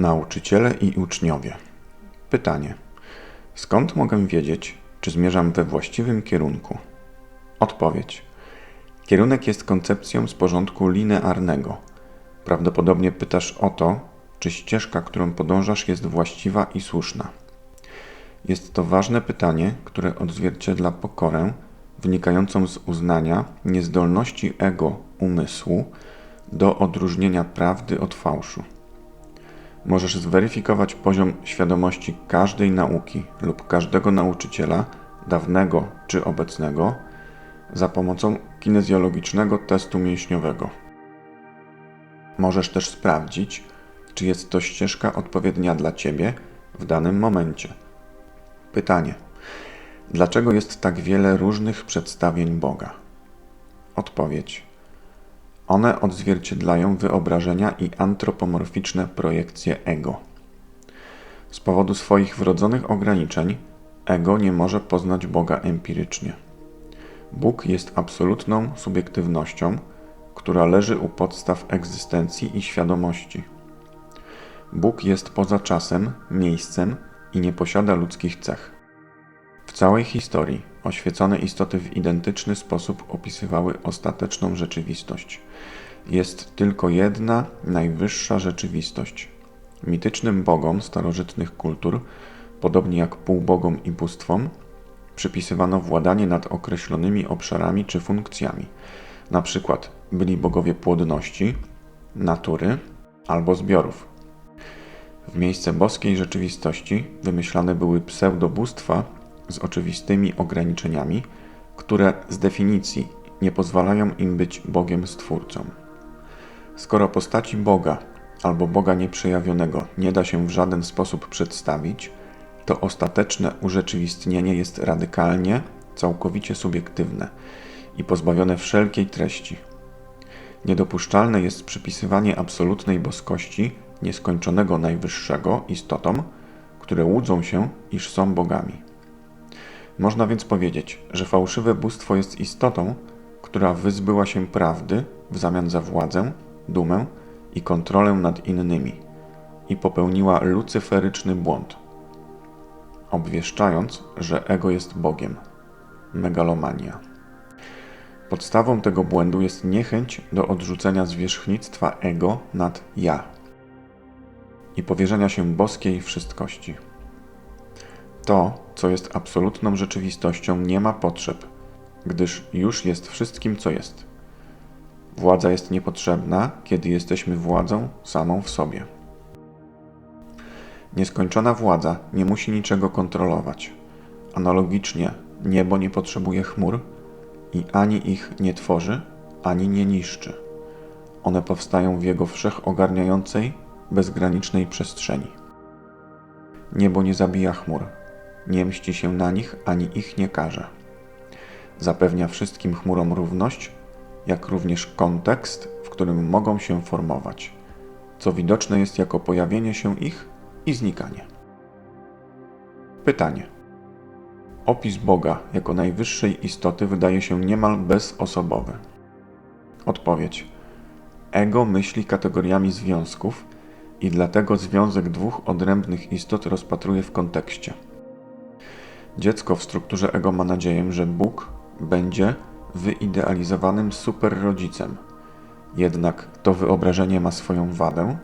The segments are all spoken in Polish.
Nauczyciele i uczniowie. Pytanie: skąd mogę wiedzieć, czy zmierzam we właściwym kierunku? Odpowiedź: Kierunek jest koncepcją z porządku linearnego. Prawdopodobnie pytasz o to, czy ścieżka, którą podążasz, jest właściwa i słuszna. Jest to ważne pytanie, które odzwierciedla pokorę wynikającą z uznania niezdolności ego umysłu do odróżnienia prawdy od fałszu. Możesz zweryfikować poziom świadomości każdej nauki lub każdego nauczyciela, dawnego czy obecnego, za pomocą kinezjologicznego testu mięśniowego. Możesz też sprawdzić, czy jest to ścieżka odpowiednia dla Ciebie w danym momencie. Pytanie: dlaczego jest tak wiele różnych przedstawień Boga? Odpowiedź: one odzwierciedlają wyobrażenia i antropomorficzne projekcje ego. Z powodu swoich wrodzonych ograniczeń, ego nie może poznać Boga empirycznie. Bóg jest absolutną subiektywnością, która leży u podstaw egzystencji i świadomości. Bóg jest poza czasem, miejscem i nie posiada ludzkich cech. W całej historii oświecone istoty w identyczny sposób opisywały ostateczną rzeczywistość. Jest tylko jedna, najwyższa rzeczywistość. Mitycznym bogom starożytnych kultur, podobnie jak półbogom i bóstwom, przypisywano władanie nad określonymi obszarami czy funkcjami. Na przykład byli bogowie płodności, natury albo zbiorów. W miejsce boskiej rzeczywistości wymyślane były pseudobóstwa z oczywistymi ograniczeniami, które z definicji nie pozwalają im być Bogiem Stwórcą. Skoro postaci Boga albo Boga nieprzejawionego nie da się w żaden sposób przedstawić, to ostateczne urzeczywistnienie jest radykalnie, całkowicie subiektywne i pozbawione wszelkiej treści. Niedopuszczalne jest przypisywanie absolutnej boskości nieskończonego najwyższego istotom, które łudzą się, iż są bogami. Można więc powiedzieć, że fałszywe bóstwo jest istotą, która wyzbyła się prawdy w zamian za władzę, dumę i kontrolę nad innymi i popełniła lucyferyczny błąd, obwieszczając, że ego jest Bogiem. Megalomania. Podstawą tego błędu jest niechęć do odrzucenia zwierzchnictwa ego nad ja i powierzenia się boskiej wszystkości. To, co jest absolutną rzeczywistością, nie ma potrzeb, gdyż już jest wszystkim, co jest. Władza jest niepotrzebna, kiedy jesteśmy władzą samą w sobie. Nieskończona władza nie musi niczego kontrolować. Analogicznie, niebo nie potrzebuje chmur i ani ich nie tworzy, ani nie niszczy. One powstają w jego wszechogarniającej, bezgranicznej przestrzeni. Niebo nie zabija chmur, nie mści się na nich ani ich nie karze. Zapewnia wszystkim chmurom równość, jak również kontekst, w którym mogą się formować, co widoczne jest jako pojawienie się ich i znikanie. Pytanie. Opis Boga jako najwyższej istoty wydaje się niemal bezosobowy. Odpowiedź. Ego myśli kategoriami związków i dlatego związek dwóch odrębnych istot rozpatruje w kontekście. Dziecko w strukturze ego ma nadzieję, że Bóg będzie wyidealizowanym superrodzicem. Jednak to wyobrażenie ma swoją wadę,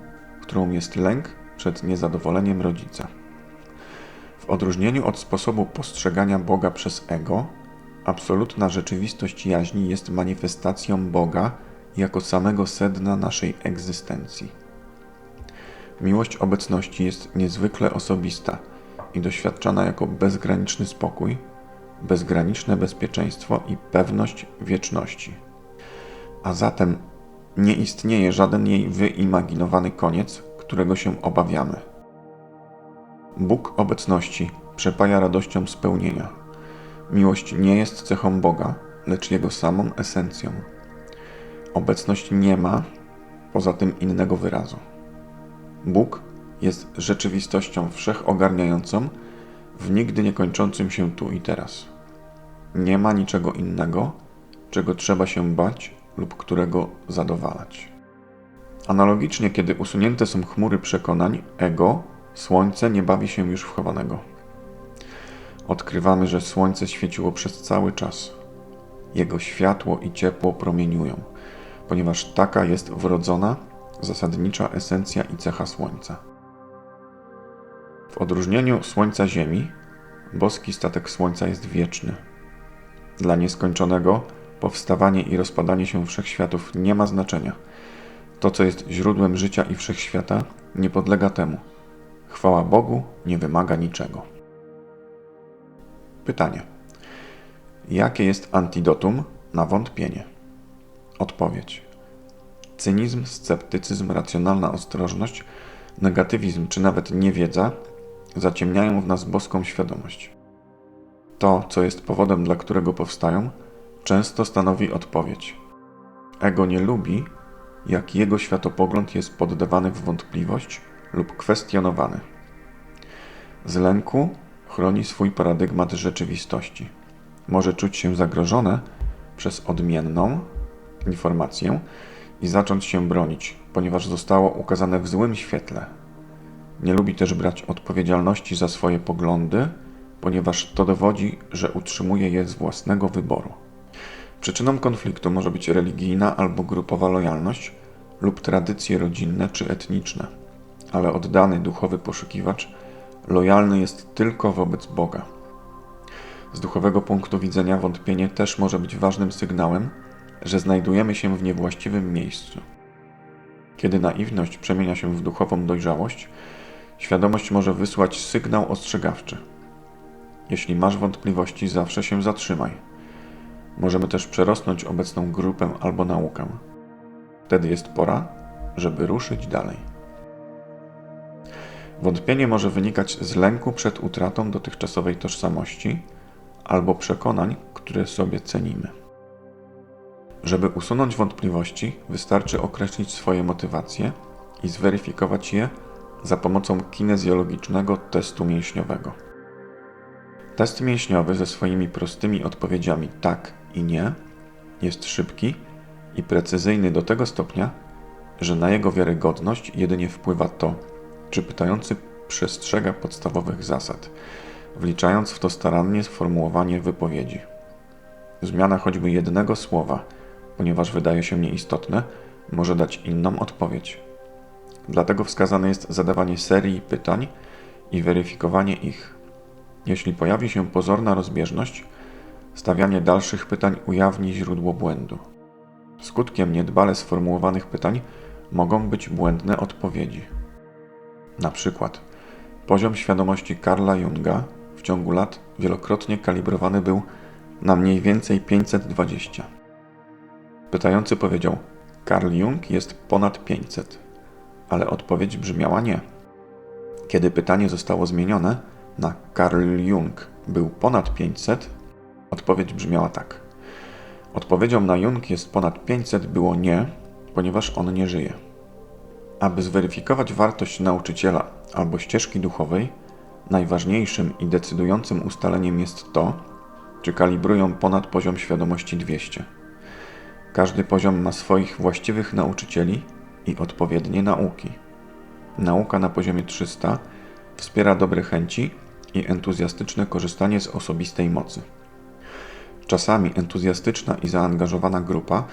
którą jest lęk przed niezadowoleniem rodzica. W odróżnieniu od sposobu postrzegania Boga przez ego, absolutna rzeczywistość jaźni jest manifestacją Boga jako samego sedna naszej egzystencji. Miłość obecności jest niezwykle osobista i doświadczana jako bezgraniczny spokój, bezgraniczne bezpieczeństwo i pewność wieczności. A zatem nie istnieje żaden jej wyimaginowany koniec, którego się obawiamy. Bóg obecności przepaja radością spełnienia. Miłość nie jest cechą Boga, lecz Jego samą esencją. Obecność nie ma poza tym innego wyrazu. Bóg jest rzeczywistością wszechogarniającą w nigdy niekończącym się tu i teraz. Nie ma niczego innego, czego trzeba się bać lub którego zadowalać. Analogicznie, kiedy usunięte są chmury przekonań, ego, słońce nie bawi się już w chowanego. Odkrywamy, że słońce świeciło przez cały czas. Jego światło i ciepło promieniują, ponieważ taka jest wrodzona, zasadnicza esencja i cecha słońca. W odróżnieniu słońca Ziemi, boski statek słońca jest wieczny. Dla nieskończonego powstawanie i rozpadanie się wszechświatów nie ma znaczenia. To, co jest źródłem życia i wszechświata, nie podlega temu. Chwała Bogu nie wymaga niczego. Pytanie. Jakie jest antidotum na wątpienie? Odpowiedź. Cynizm, sceptycyzm, racjonalna ostrożność, negatywizm czy nawet niewiedza zaciemniają w nas boską świadomość. To, co jest powodem, dla którego powstają, często stanowi odpowiedź. Ego nie lubi, jak jego światopogląd jest poddawany w wątpliwość lub kwestionowany. Z lęku chroni swój paradygmat rzeczywistości. Może czuć się zagrożone przez odmienną informację i zacząć się bronić, ponieważ zostało ukazane w złym świetle. Nie lubi też brać odpowiedzialności za swoje poglądy, ponieważ to dowodzi, że utrzymuje je z własnego wyboru. Przyczyną konfliktu może być religijna albo grupowa lojalność lub tradycje rodzinne czy etniczne, ale oddany duchowy poszukiwacz lojalny jest tylko wobec Boga. Z duchowego punktu widzenia wątpienie też może być ważnym sygnałem, że znajdujemy się w niewłaściwym miejscu. Kiedy naiwność przemienia się w duchową dojrzałość, świadomość może wysłać sygnał ostrzegawczy. Jeśli masz wątpliwości, zawsze się zatrzymaj. Możemy też przerosnąć obecną grupę albo naukę. Wtedy jest pora, żeby ruszyć dalej. Wątpienie może wynikać z lęku przed utratą dotychczasowej tożsamości albo przekonań, które sobie cenimy. Żeby usunąć wątpliwości, wystarczy określić swoje motywacje i zweryfikować je za pomocą kinezjologicznego testu mięśniowego. Test mięśniowy ze swoimi prostymi odpowiedziami tak i nie jest szybki i precyzyjny do tego stopnia, że na jego wiarygodność jedynie wpływa to, czy pytający przestrzega podstawowych zasad, wliczając w to starannie sformułowanie wypowiedzi. Zmiana choćby jednego słowa, ponieważ wydaje się nieistotne, może dać inną odpowiedź. Dlatego wskazane jest zadawanie serii pytań i weryfikowanie ich. Jeśli pojawi się pozorna rozbieżność, stawianie dalszych pytań ujawni źródło błędu. Skutkiem niedbale sformułowanych pytań mogą być błędne odpowiedzi. Na przykład, poziom świadomości Karla Junga w ciągu lat wielokrotnie kalibrowany był na mniej więcej 520. Pytający powiedział: Karl Jung jest ponad 500, ale odpowiedź brzmiała nie. Kiedy pytanie zostało zmienione na Karl Jung był ponad 500, odpowiedź brzmiała tak. Odpowiedzią na Jung jest ponad 500 było nie, ponieważ on nie żyje. Aby zweryfikować wartość nauczyciela albo ścieżki duchowej, najważniejszym i decydującym ustaleniem jest to, czy kalibrują ponad poziom świadomości 200. Każdy poziom ma swoich właściwych nauczycieli i odpowiednie nauki. Nauka na poziomie 300 wspiera dobre chęci i entuzjastyczne korzystanie z osobistej mocy. Czasami entuzjastyczna i zaangażowana grupa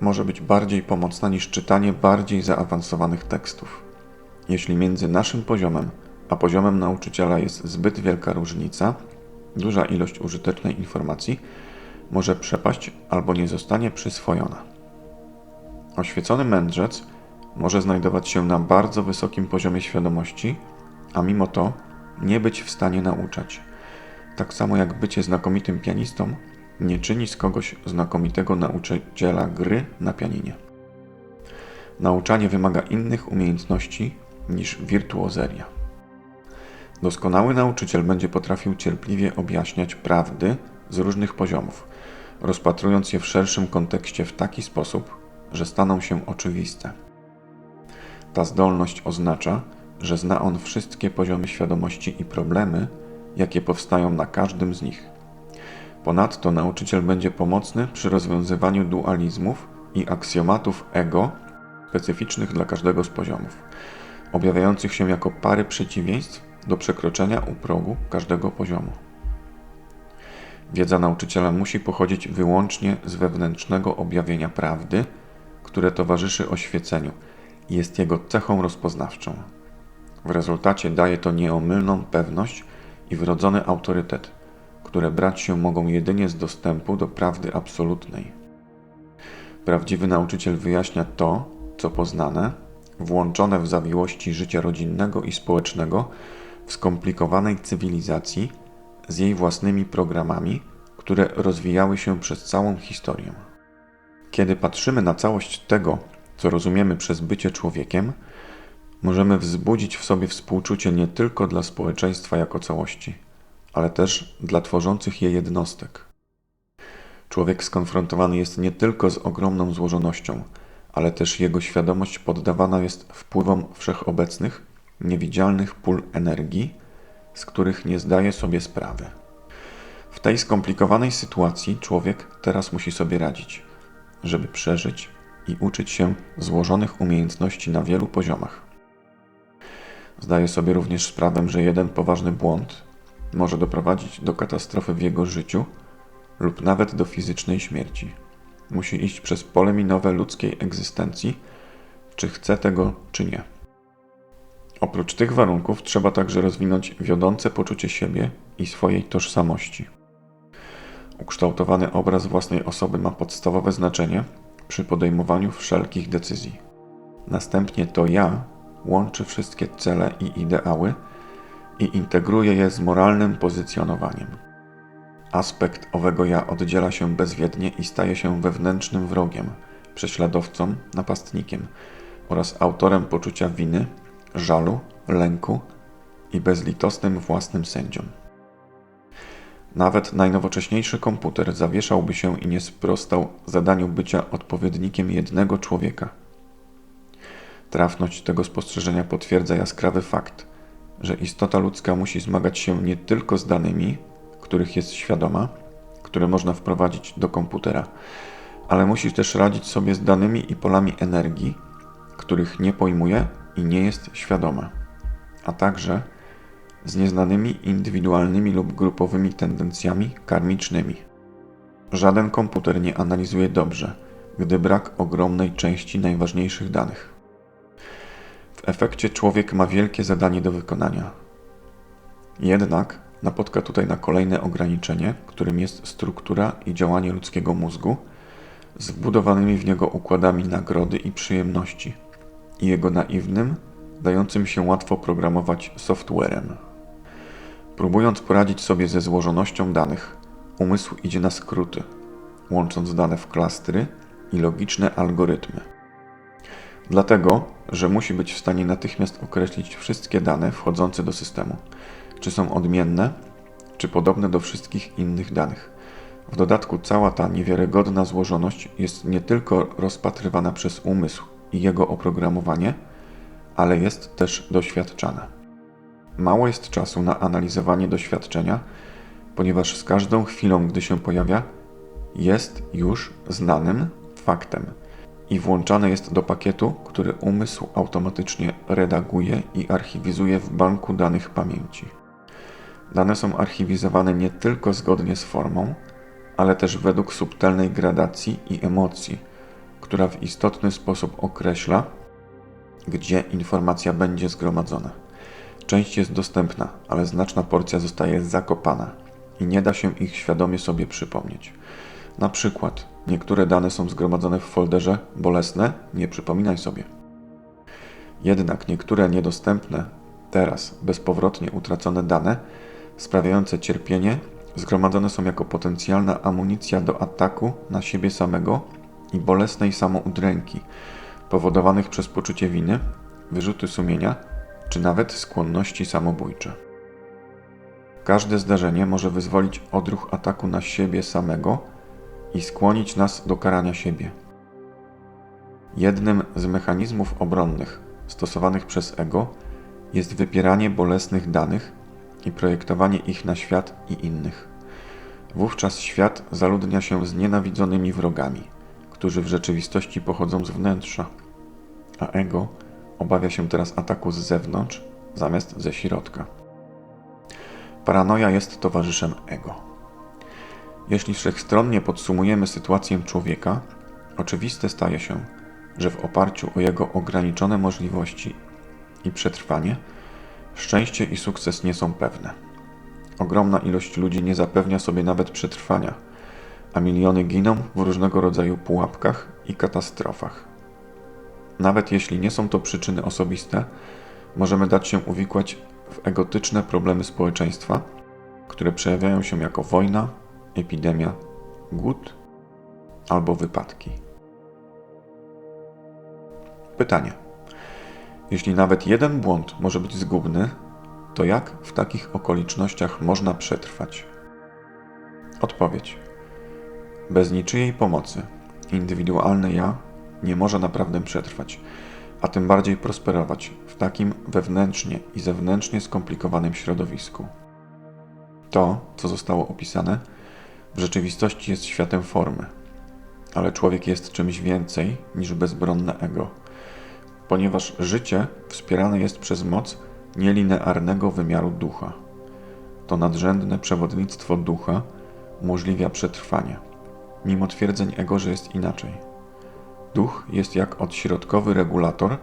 może być bardziej pomocna niż czytanie bardziej zaawansowanych tekstów. Jeśli między naszym poziomem a poziomem nauczyciela jest zbyt wielka różnica, duża ilość użytecznej informacji może przepaść albo nie zostanie przyswojona. Oświecony mędrzec może znajdować się na bardzo wysokim poziomie świadomości, a mimo to nie być w stanie nauczać. Tak samo jak bycie znakomitym pianistą nie czyni z kogoś znakomitego nauczyciela gry na pianinie. Nauczanie wymaga innych umiejętności niż wirtuozeria. Doskonały nauczyciel będzie potrafił cierpliwie objaśniać prawdy z różnych poziomów, rozpatrując je w szerszym kontekście w taki sposób, że staną się oczywiste. Ta zdolność oznacza, że zna on wszystkie poziomy świadomości i problemy, jakie powstają na każdym z nich. Ponadto nauczyciel będzie pomocny przy rozwiązywaniu dualizmów i aksjomatów ego specyficznych dla każdego z poziomów, objawiających się jako pary przeciwieństw do przekroczenia u progu każdego poziomu. Wiedza nauczyciela musi pochodzić wyłącznie z wewnętrznego objawienia prawdy, które towarzyszy oświeceniu jest jego cechą rozpoznawczą. W rezultacie daje to nieomylną pewność i wrodzony autorytet, które brać się mogą jedynie z dostępu do prawdy absolutnej. Prawdziwy nauczyciel wyjaśnia to, co poznane, włączone w zawiłości życia rodzinnego i społecznego, w skomplikowanej cywilizacji z jej własnymi programami, które rozwijały się przez całą historię. Kiedy patrzymy na całość tego, co rozumiemy przez bycie człowiekiem, możemy wzbudzić w sobie współczucie nie tylko dla społeczeństwa jako całości, ale też dla tworzących je jednostek. Człowiek skonfrontowany jest nie tylko z ogromną złożonością, ale też jego świadomość poddawana jest wpływom wszechobecnych, niewidzialnych pól energii, z których nie zdaje sobie sprawy. W tej skomplikowanej sytuacji człowiek teraz musi sobie radzić, żeby przeżyć i uczyć się złożonych umiejętności na wielu poziomach. Zdaje sobie również sprawę, że jeden poważny błąd może doprowadzić do katastrofy w jego życiu lub nawet do fizycznej śmierci. Musi iść przez pole minowe ludzkiej egzystencji, czy chce tego, czy nie. Oprócz tych warunków trzeba także rozwinąć wiodące poczucie siebie i swojej tożsamości. Ukształtowany obraz własnej osoby ma podstawowe znaczenie przy podejmowaniu wszelkich decyzji. Następnie to ja łączy wszystkie cele i ideały i integruje je z moralnym pozycjonowaniem. Aspekt owego ja oddziela się bezwiednie i staje się wewnętrznym wrogiem, prześladowcą, napastnikiem oraz autorem poczucia winy, żalu, lęku i bezlitosnym własnym sędzią. Nawet najnowocześniejszy komputer zawieszałby się i nie sprostał zadaniu bycia odpowiednikiem jednego człowieka. Trafność tego spostrzeżenia potwierdza jaskrawy fakt, że istota ludzka musi zmagać się nie tylko z danymi, których jest świadoma, które można wprowadzić do komputera, ale musi też radzić sobie z danymi i polami energii, których nie pojmuje i nie jest świadoma, a także z nieznanymi indywidualnymi lub grupowymi tendencjami karmicznymi. Żaden komputer nie analizuje dobrze, gdy brak ogromnej części najważniejszych danych. W efekcie człowiek ma wielkie zadanie do wykonania. Jednak napotka tutaj na kolejne ograniczenie, którym jest struktura i działanie ludzkiego mózgu z wbudowanymi w niego układami nagrody i przyjemności i jego naiwnym, dającym się łatwo programować softwarem. Próbując poradzić sobie ze złożonością danych, umysł idzie na skróty, łącząc dane w klastry i logiczne algorytmy. Dlatego, że musi być w stanie natychmiast określić wszystkie dane wchodzące do systemu, czy są odmienne, czy podobne do wszystkich innych danych. W dodatku cała ta niewiarygodna złożoność jest nie tylko rozpatrywana przez umysł i jego oprogramowanie, ale jest też doświadczana. Mało jest czasu na analizowanie doświadczenia, ponieważ z każdą chwilą, gdy się pojawia, jest już znanym faktem i włączane jest do pakietu, który umysł automatycznie redaguje i archiwizuje w banku danych pamięci. Dane są archiwizowane nie tylko zgodnie z formą, ale też według subtelnej gradacji i emocji, która w istotny sposób określa, gdzie informacja będzie zgromadzona. Część jest dostępna, ale znaczna porcja zostaje zakopana i nie da się ich świadomie sobie przypomnieć. Na przykład niektóre dane są zgromadzone w folderze bolesne, nie przypominaj sobie. Jednak niektóre niedostępne, teraz bezpowrotnie utracone dane, sprawiające cierpienie, zgromadzone są jako potencjalna amunicja do ataku na siebie samego i bolesnej samoudręki, powodowanych przez poczucie winy, wyrzuty sumienia czy nawet skłonności samobójcze. Każde zdarzenie może wyzwolić odruch ataku na siebie samego i skłonić nas do karania siebie. Jednym z mechanizmów obronnych stosowanych przez ego jest wypieranie bolesnych danych i projektowanie ich na świat i innych. Wówczas świat zaludnia się znienawidzonymi wrogami, którzy w rzeczywistości pochodzą z wnętrza a ego obawia się teraz ataku z zewnątrz zamiast ze środka. Paranoja jest towarzyszem ego. Jeśli wszechstronnie podsumujemy sytuację człowieka, oczywiste staje się, że w oparciu o jego ograniczone możliwości i przetrwanie, szczęście i sukces nie są pewne. Ogromna ilość ludzi nie zapewnia sobie nawet przetrwania, a miliony giną w różnego rodzaju pułapkach i katastrofach. Nawet jeśli nie są to przyczyny osobiste, możemy dać się uwikłać w egotyczne problemy społeczeństwa, które przejawiają się jako wojna, epidemia, głód albo wypadki. Pytanie. Jeśli nawet jeden błąd może być zgubny, to jak w takich okolicznościach można przetrwać? Odpowiedź. Bez niczyjej pomocy indywidualne ja nie może naprawdę przetrwać, a tym bardziej prosperować w takim wewnętrznie i zewnętrznie skomplikowanym środowisku. To, co zostało opisane, w rzeczywistości jest światem formy, ale człowiek jest czymś więcej niż bezbronne ego, ponieważ życie wspierane jest przez moc nielinearnego wymiaru ducha. To nadrzędne przewodnictwo ducha umożliwia przetrwanie, mimo twierdzeń ego, że jest inaczej. Duch jest jak odśrodkowy regulator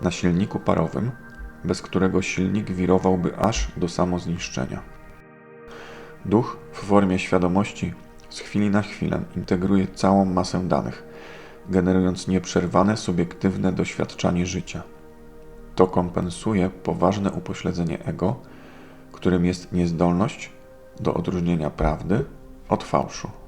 na silniku parowym, bez którego silnik wirowałby aż do samozniszczenia. Duch w formie świadomości z chwili na chwilę integruje całą masę danych, generując nieprzerwane subiektywne doświadczanie życia. To kompensuje poważne upośledzenie ego, którym jest niezdolność do odróżnienia prawdy od fałszu.